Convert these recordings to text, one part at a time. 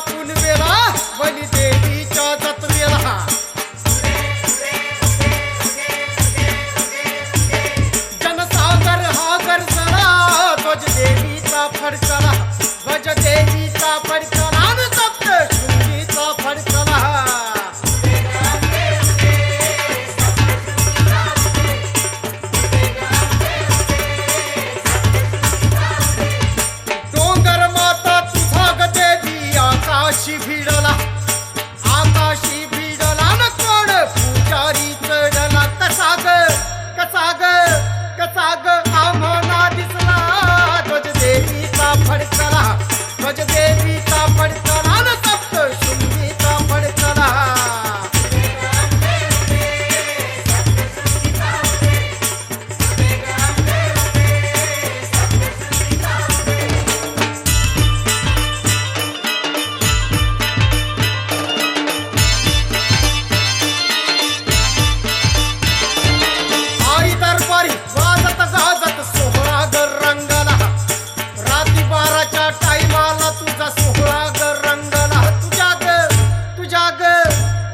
Apunis.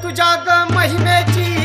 तुझ्या महिमेची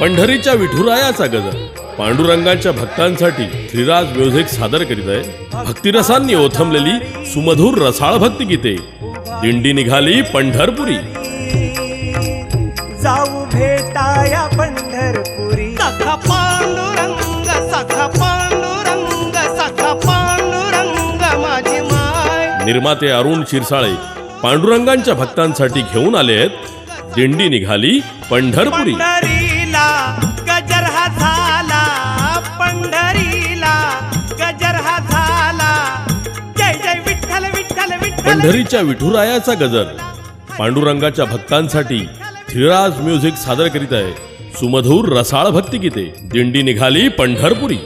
पंढरीच्या विठुरायाचा गजर. पांडुरंगांच्या भक्तांसाठी श्रीराज म्युझिक सादर करीत आहे भक्तिरसांनी ओथमलेली सुमधुर रसाळ भक्ती गीते दिंडी निघाली पंढरपुरी. जाऊ भेटाया पंढरपुरी. सखा पांडुरंग सखा पांडुरंग सखा पांडुरंग माझी माय. निर्माते अरुण शिरसाळे पांडुरंगांच्या भक्तांसाठी घेऊन आले आहेत. दिंडी निघाली पंढरपुरी. पंढरीच्या विठुरायाचा गजर. पांडुरंगाच्या भक्तांसाठी थिराज म्युझिक सादर करीत आहे. सुमधूर रसाळ भक्तिगीते. दिंडी निघाली पंढरपुरी.